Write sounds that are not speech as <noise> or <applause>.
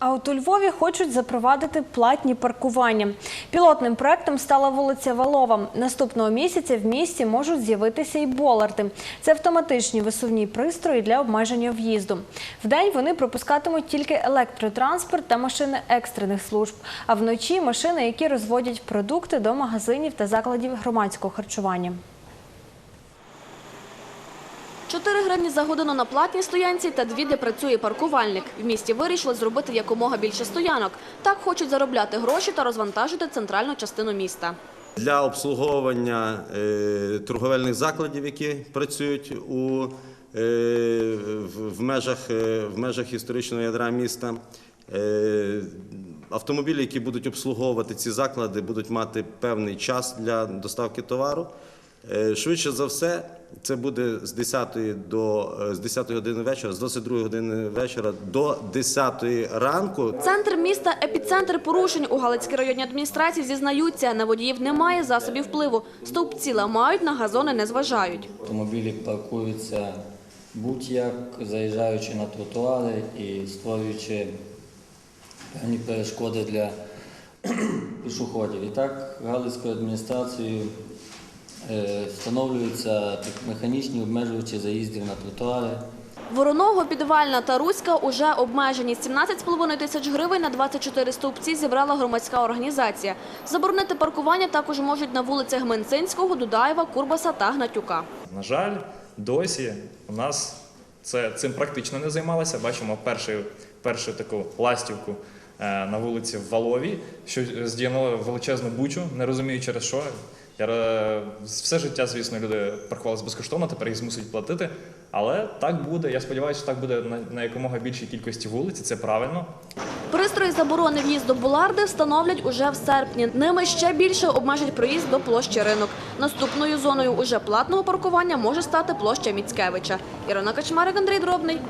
А от у Львові хочуть запровадити платні паркування. Пілотним проектом стала вулиця Валова. Наступного місяця в місті можуть з'явитися і боларди. Це автоматичні висувні пристрої для обмеження в'їзду. Вдень вони пропускатимуть тільки електротранспорт та машини екстрених служб. А вночі машини, які розводять продукти до магазинів та закладів громадського харчування. 4 гривні за годину на платній стоянці та дві, де працює паркувальник. В місті вирішили зробити якомога більше стоянок. Так хочуть заробляти гроші та розвантажити центральну частину міста. для обслуговування е, торговельних закладів, які працюють у, е, в, межах, е, в межах історичного ядра міста. Автомобілі, які будуть обслуговувати ці заклади, будуть мати певний час для доставки товару. Е, швидше за все, це буде з 10 до е, з 10 години вечора, з 22 години вечора до 10 ранку. Центр міста – епіцентр порушень. У Галицькій районній адміністрації зізнаються, на водіїв немає засобів впливу. Стовпці ламають, на газони не зважають. Автомобілі паркуються будь-як, заїжджаючи на тротуари і створюючи певні перешкоди для <clears throat> пішоходів. І так Галицькою адміністрацією встановлюються так, механічні обмежувачі заїздів на тротуари. Вороного, Підвальна та Руська уже обмежені. 17,5 тисяч гривень на 24 стовпці зібрала громадська організація. Заборонити паркування також можуть на вулицях Гменцинського, Дудаєва, Курбаса та Гнатюка. На жаль, досі у нас це цим практично не займалося. Бачимо першу, першу таку ластівку е, на вулиці в Валові, що здійснило величезну бучу, не розумію через що. Я е, все життя, звісно, люди паркувалися безкоштовно, тепер їх змусить платити. Але так буде. Я сподіваюся, що так буде на, на якомога більшій кількості вулиць. і Це правильно. Пристрої заборони в'їзду Буларди встановлять уже в серпні. Ними ще більше обмежать проїзд до площі ринок. Наступною зоною уже платного паркування може стати площа Міцкевича. Ірина Качмарик, Андрій Дробний.